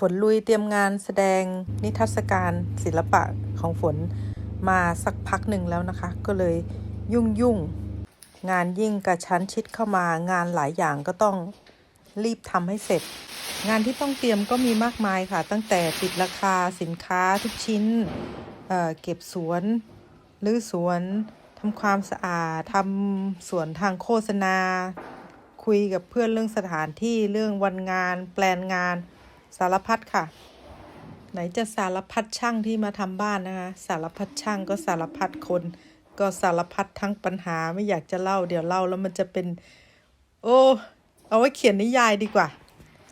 ฝนลุยเตรียมงานแสดงนิทรรศการศิลปะของฝนมาสักพักหนึ่งแล้วนะคะ ก็เลยยุ่งยุ่งงานยิ่งกระชั้นชิดเข้ามางานหลายอย่างก็ต้องรีบทำให้เสร็จ งานที่ต้องเตรียมก็มีมากมายค่ะ ตั้งแต่ติดราคาสินค้าทุกชิ้นเเก็บสวนหรือสวนทำความสะอาดทำสวนทางโฆษณา คุยกับเพื่อนเรื่องสถานที่เรื่องวันงาน แปลนงาน สารพัดค่ะ ไหนจะสารพัดช่างที่มาทำบ้านนะคะ สารพัดช่างก็สารพัดคน ก็สารพัดทั้งปัญหาไม่อยากจะเล่า เดี๋ยวเล่าแล้วมันจะเป็น โอ้เอาไว้เขียนนิยายดีกว่า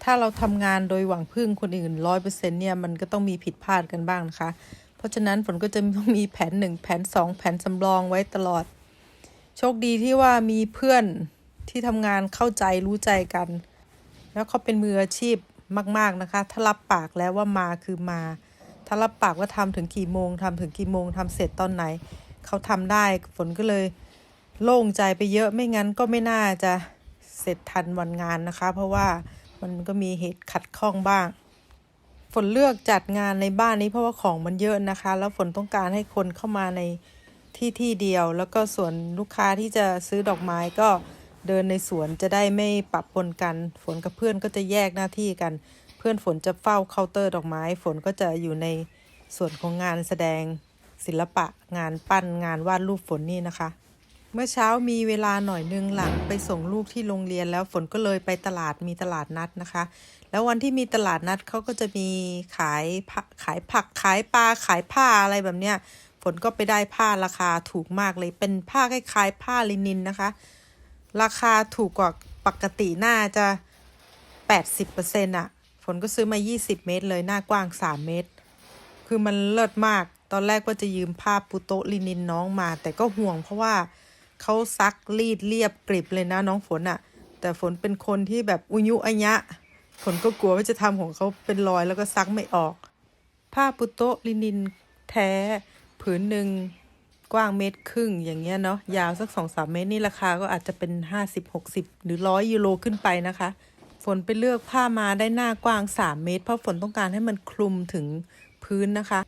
ถ้าเราทำงานโดยหวังพึ่งคนอื่นร้อยเปอร์เซ็นต์เนี่ยมันก็ต้องมีผิดพลาดกันบ้างนะคะ เพราะฉะนั้นฝนก็จะต้องมีแผนหนึ่งแผนสองแผนสำรองไว้ตลอด โชคดีที่ว่ามีเพื่อนที่ทำงานเข้าใจรู้ใจกัน แล้วเขาเป็นมืออาชีพ มาก ๆนะคะ ถ้ารับปากแล้วว่ามาคือมา ถ้ารับปากว่าทำถึงกี่โมงทำถึงกี่โมงทำเสร็จตอนไหน เขาทำได้ฝนก็เลยโล่งใจไปเยอะไม่งั้นก็ไม่น่าจะเสร็จทันวันงานนะคะ เพราะว่ามันก็มีเหตุขัดข้องบ้าง ฝนเลือกจัดงานในบ้านนี้เพราะว่าของมันเยอะนะคะ แล้วฝนต้องการให้คนเข้ามาในที่ที่เดียว แล้วก็ส่วนลูกค้าที่จะซื้อดอกไม้ก็ เดินในสวนจะได้ไม่ปะปนกัน ฝนกับเพื่อนก็จะแยกหน้าที่กัน เพื่อนฝนจะเฝ้าเคาน์เตอร์ดอกไม้ ฝนก็จะอยู่ในส่วนของงานแสดงศิลปะงานปั้นงานวาดรูปฝนนี่นะคะ เมื่อเช้ามีเวลาหน่อยนึงหลังไปส่งลูกที่โรงเรียนแล้วฝนก็เลยไปตลาดมีตลาดนัดนะคะ แล้ววันที่มีตลาดนัดเขาก็จะมีขายผักขายผักขายปลาขายผ้าอะไรแบบเนี้ยฝนก็ไปได้ผ้าราคาถูกมากเลยเป็นผ้าคล้ายๆผ้าลินินนะคะ ราคาถูกกว่าปกติน่าจะ 80%อะฝนก็ซื้อมา 20 เมตรเลย หน้ากว้าง 3 เมตร คือมันเลิศมาก ตอนแรกว่าจะยืมผ้าปุโตลินินน้องมา แต่ก็ห่วงเพราะว่าเขาซักรีดเรียบกริบเลยนะน้องฝนอะแต่ฝนเป็นคนที่แบบอุยุอัยะ ฝนก็กลัวว่าจะทำของเขาเป็นรอยแล้วก็ซักไม่ออก ผ้าปุโตลินินแท้ผืนหนึ่ง กว้างเมตรครึ่งอย่างเงี้ยเนาะยาวสักสองสามเมตรนี่ราคาก็อาจจะเป็นห้าสิบหกสิบหรือร้อยยูโรขึ้นไปนะคะ ฝนไปเลือกผ้ามาได้หน้ากว้างสามเมตร เพราะฝนต้องการให้มันคลุมถึงพื้นนะคะ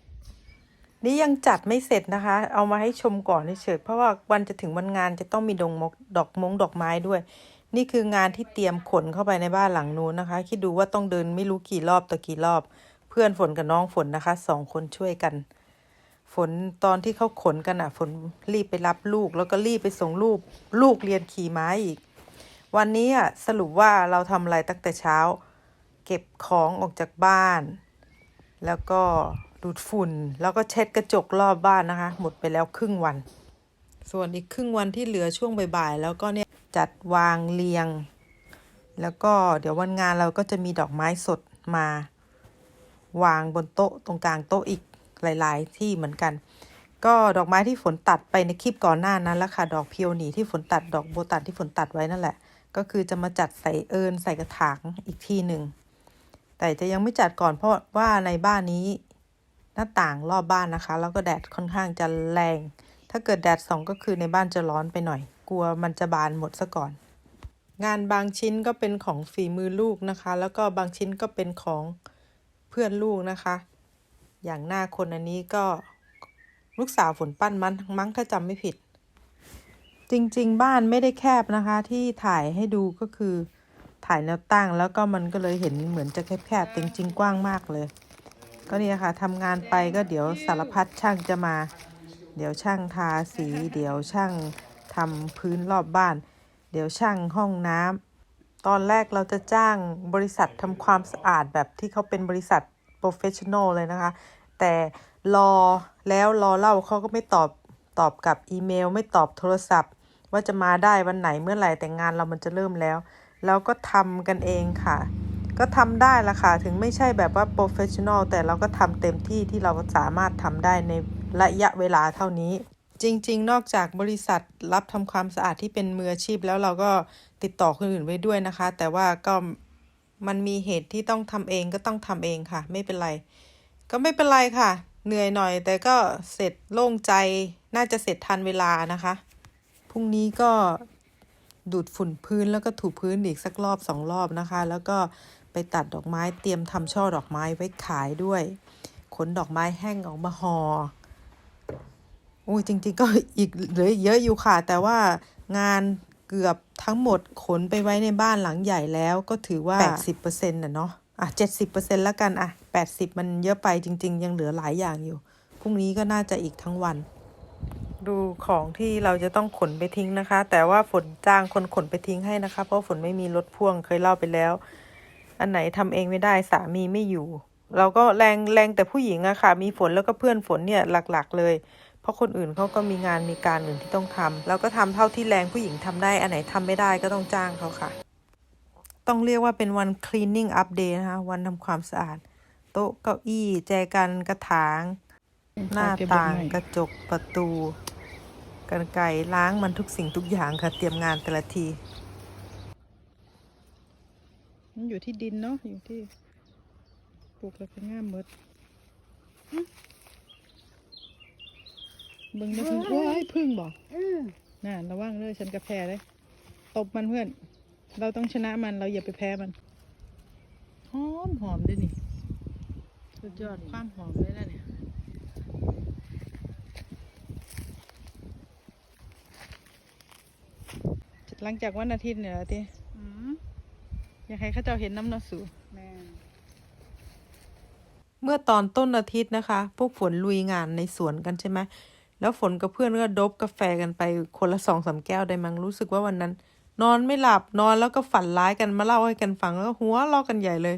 นี่ยังจัดไม่เสร็จนะคะ เอามาให้ชมก่อนเฉยเพราะว่าวันจะถึงวันงานจะต้องมีดงมกดอกมงดอกไม้ด้วย นี่คืองานที่เตรียมขนเข้าไปในบ้านหลังนู้นนะคะ คิดดูว่าต้องเดินไม่รู้กี่รอบต่อกี่รอบ เพื่อนฝนกับน้องฝนนะคะสองคนช่วยกัน ฝนตอนที่เขาขนกันอะ ฝนรีบไปรับลูก แล้วก็รีบไปส่งลูก ลูกเรียนขี่ม้าอีก วันนี้อะสรุปว่าเราทำอะไรตั้งแต่เช้า เก็บของออกจากบ้าน แล้วก็ดูดฝุ่น แล้วก็เช็ดกระจกรอบบ้านนะคะ หมดไปแล้วครึ่งวัน ส่วนอีกครึ่งวันที่เหลือช่วงบ่ายๆ แล้วก็เนี่ยจัดวางเรียง แล้วก็เดี๋ยววันงานเราก็จะมีดอกไม้สดมาวางบนโต๊ะตรงกลางโต๊ะอีก หลาย ๆ ที่เหมือนกัน ก็ดอกไม้ที่ฝนตัดไปในคลิปก่อนหน้านั้นแล้วค่ะ ดอกเพิโอนีที่ฝนตัดดอกโบตันที่ฝนตัดไว้นั่นแหละ ก็คือจะมาจัดใส่เอิญใส่กระถางอีกที่หนึ่ง แต่จะยังไม่จัดก่อนเพราะว่าในบ้านนี้หน้าต่างรอบบ้านนะคะ แล้วก็แดดค่อนข้างจะแรง ถ้าเกิดแดดส่องก็คือในบ้านจะร้อนไปหน่อย กลัวมันจะบานหมดซะก่อน งานบางชิ้นก็เป็นของฝีมือลูกนะคะ แล้วก็บางชิ้นก็เป็นของเพื่อนลูกนะคะ อย่างหน้าคนอันนี้ก็ลูกสาวฝนปั้นมันมั้งถ้าจำไม่ผิด จริง ๆ บ้านไม่ได้แคบนะคะ ที่ถ่ายให้ดูก็คือถ่ายแนวตั้งแล้วก็มันก็เลยเห็นเหมือนจะแคบๆแต่จริงๆกว้างมากเลย ก็เนี่ยค่ะทำงานไปก็เดี๋ยวสารพัดช่างจะมา เดี๋ยวช่างทาสี เดี๋ยวช่างทำพื้นรอบบ้าน เดี๋ยวช่างห้องน้ำตอนแรกเราจะจ้างบริษัททำความสะอาดแบบที่เขาเป็นบริษัท เฟชชั่นอลเลยนะคะ แต่รอแล้วรอเล่าเขาก็ไม่ตอบตอบกับอีเมล ไม่ตอบโทรศัพท์ ว่าจะมาได้วันไหนเมื่อไหร่แต่งานเรามันจะเริ่มแล้ว แล้วก็ทำกันเองค่ะ ก็ทำได้ละค่ะ ถึงไม่ใช่แบบว่าโปรเฟชชั่นอลแต่เราก็ทำเต็มที่ที่เราสามารถทำได้ในระยะเวลาเท่านี้จริง ๆ นอกจากบริษัทรับทำความสะอาดที่เป็นมืออาชีพแล้วเราก็ติดต่อคนอื่นไว้ด้วยนะคะ แต่ว่าก็ มันมีเหตุที่ต้องทำเองก็ต้องทำเองค่ะ ไม่เป็นไร ก็ไม่เป็นไรค่ะ เหนื่อยหน่อย แต่ก็เสร็จโล่งใจน่าจะเสร็จทันเวลานะคะพรุ่งนี้ก็ดูดฝุ่นพื้นแล้วก็ถูพื้นอีกสักรอบสองรอบนะคะ แล้วก็ไปตัดดอกไม้เตรียมทำช่อดอกไม้ไว้ขายด้วยขนดอกไม้แห้งออกมาหอ่อโอ้ยจริงๆก็อีกเหลือเยอะอยู่ค่ะ แต่ว่างาน เกือบทั้งหมดขนไปไว้ในบ้านหลังใหญ่แล้วก็ถือว่า 80%น่ะเนาะอะ 70%แล้วกันอะ 80 มันเยอะไปจริง ๆ ยังเหลือหลายอย่างอยู่ พรุ่งนี้ก็น่าจะอีกทั้งวัน ดูของที่เราจะต้องขนไปทิ้งนะคะ แต่ว่าฝนจ้างคนขนไปทิ้งให้นะคะ เพราะฝนไม่มีรถพ่วงเคยเล่าไปแล้ว อันไหนทำเองไม่ได้สามีไม่อยู่ เราก็แรงแรงแต่ผู้หญิงอะค่ะ มีฝนแล้วก็เพื่อนฝนเนี่ยหลัก ๆ เลย เพราะคนอื่นเขาก็มีงานมีการอื่นที่ต้องทำเราก็ทำเท่าที่แรงผู้หญิงทำได้ อันไหนทำไม่ได้ก็ต้องจ้างเขาค่ะ ต้องเรียกว่าเป็นวัน cleaning up day นะคะ วันทำความสะอาด โต๊ะเก้าอี้แจกันกระถาง หน้าต่างกระจกประตูกันไกรล้างมันทุกสิ่งทุกอย่างค่ะ เตรียมงานแต่ละที มันอยู่ที่ดินเนาะอยู่ที่ปลูกแล้วก็ง่ามหมด เบิ่งได้พึ่งว้ายพึ่งบอกน่าระวังเลยฉันกระแพ้เลยตบมันเพื่อน เราต้องชนะมันเราอย่าไปแพ้มัน หอมหอมด้วยนี่ สุดยอดความหอมเลยนะเนี่ยหลังจากวันอาทิตย์เนี่ยละทีอยากให้เข้าเจ้าเห็นน้ำเนาะสูแม่เมื่อตอนต้นอาทิตย์นะคะ พวกฝนลุยงานในสวนกันใช่ไหม แล้วฝนกับเพื่อนก็ดบกาแฟกันไปคนละสองสามแก้วได้มั้งรู้สึกว่าวันนั้น นอนไม่หลับนอนแล้วก็ฝันร้ายกันมาเล่าให้กันฟังแล้วก็หัวเราะกันใหญ่เลย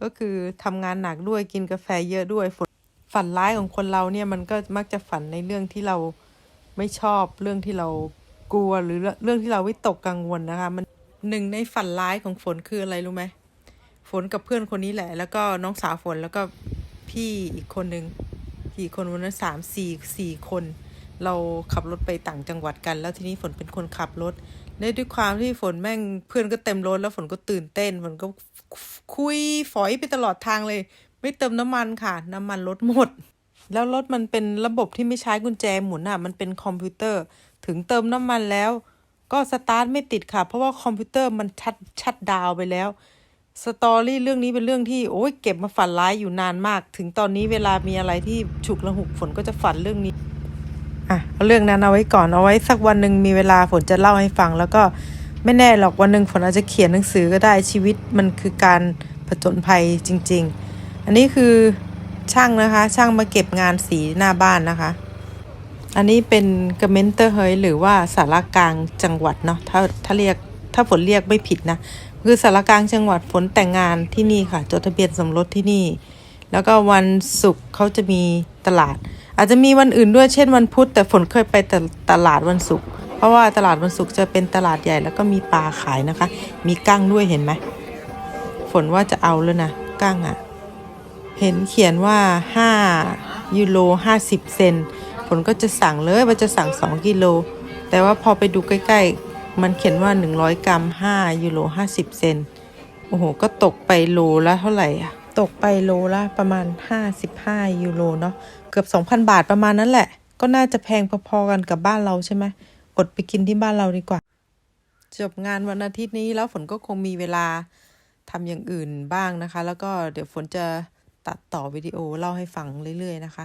ก็คือทำงานหนักด้วยกินกาแฟเยอะด้วยฝนฝันร้ายของคนเราเนี่ยมันก็มักจะฝันในเรื่องที่เราไม่ชอบเรื่องที่เรากลัวหรือเรื่องที่เราวิตกกังวลนะคะ มันหนึ่งในฝันร้ายของฝนคืออะไรรู้ไหมฝนกับเพื่อนคนนี้แหละ แล้วก็น้องสาวฝนแล้วก็พี่อีกคนหนึ่ง กี่คนวันนั้นสามสี่สี่คน เราขับรถไปต่างจังหวัดกัน แล้วทีนี้ฝนเป็นคนขับรถและด้วยความที่ฝนแม่งเพื่อนก็เต็มรถแล้วฝนก็ตื่นเต้นฝนก็คุยฝอยไปตลอดทางเลย ไม่เติมน้ำมันค่ะ น้ำมันรถหมด แล้วรถมันเป็นระบบที่ไม่ใช้กุญแจหมุนอะมันเป็นคอมพิวเตอร์ ถึงเติมน้ำมันแล้ว ก็สตาร์ทไม่ติดค่ะ เพราะว่าคอมพิวเตอร์มันชัดชัดดาวไปแล้ว สตอรี่เรื่องนี้เป็นเรื่องที่โอ้ยเก็บมาฝันร้ายอยู่นานมาก ถึงตอนนี้เวลามีอะไรที่ฉุกละหุกฝนก็จะฝันเรื่องนี้อะเอาเรื่องนั้นเอาไว้ก่อนเอาไว้สักวันหนึ่งมีเวลาฝนจะเล่าให้ฟัง แล้วก็ไม่แน่หรอกวันหนึ่งฝนอาจจะเขียนหนังสือก็ได้ชีวิตมันคือการผจญภัยจริง ๆ อันนี้คือช่างนะคะ ช่างมาเก็บงานสีหน้าบ้านนะคะ อันนี้เป็นกระเมนเตอร์เฮยหรือว่าสารกลางจังหวัดเนาะถ้าถ้าเรียกถ้าฝนเรียกไม่ผิดนะ คือสารกลางจังหวัดฝนแต่งงานที่นี่ค่ะ จดทะเบียนสมรสที่นี่ แล้วก็วันศุกร์เขาจะมีตลาด อาจจะมีวันอื่นด้วยเช่นวันพุธ แต่ฝนเคยไปตตลาดวันศุกร์เพราะว่าตลาดวันศุกร์จะเป็นตลาดใหญ่แล้วก็มีปลาขายนะคะ มีกั้งด้วยเห็นไหมฝนว่าจะเอาแล้วนะกั้งอะ่ะเห็นเขียนว่า 5 ยูโร50 เซนฝนก็จะสั่งเลยว่าจะสั่ง 2 กิโล แต่ว่าพอไปดูใกล้ๆ มันเขียนว่า 100 กรัม 5 ยูโร 50 เซน โอ้โห ก็ตกไปโลละเท่าไหร่อะตกไปโลละประมาณ 55 ยูโรเนาะ เกือบ 2,000 บาทประมาณนั้นแหละ ก็น่าจะแพงพอๆกันกับบ้านเราใช่ไหม อดไปกินที่บ้านเราดีกว่า จบงานวันอาทิตย์นี้แล้วฝนก็คงมีเวลาทำอย่างอื่นบ้างนะคะ แล้วก็เดี๋ยวฝนจะตัดต่อวิดีโอเล่าให้ฟังเรื่อย ๆ นะคะ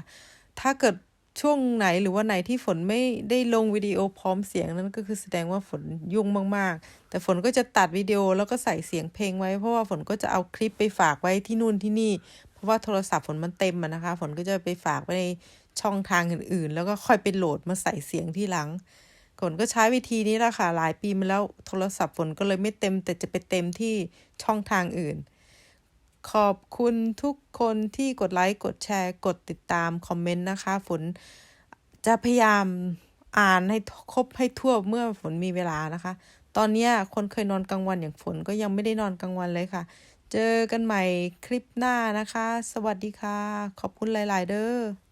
ถ้าเกิด ช่วงไหนหรือว่าไหนที่ฝนไม่ได้ลงวิดีโอพร้อมเสียงนั้นก็คือแสดงว่าฝนยุ่งมากๆ แต่ฝนก็จะตัดวิดีโอแล้วก็ใส่เสียงเพลงไว้ เพราะว่าฝนก็จะเอาคลิปไปฝากไว้ที่นู่นที่นี่ เพราะว่าโทรศัพท์ฝนมันเต็มอะนะคะ ฝนก็จะไปฝากไว้ในช่องทางอื่นๆ แล้วก็ค่อยไปโหลดมาใส่เสียงที่หลังฝนก็ใช้วิธีนี้แหละค่ะหลายปีมาแล้วโทรศัพท์ฝนก็เลยไม่เต็ม แต่จะไปเต็มที่ช่องทางอื่น ขอบคุณทุกคนที่กดไลค์กดแชร์ กดติดตาม คอมเมนต์นะคะ ฝนจะพยายามอ่านให้ครบให้ทั่วเมื่อฝนมีเวลานะคะ ตอนนี้คนเคยนอนกลางวันอย่างฝนก็ยังไม่ได้นอนกลางวันเลยค่ะ เจอกันใหม่คลิปหน้านะคะ สวัสดีค่ะ ขอบคุณหลาย ๆ เด้อ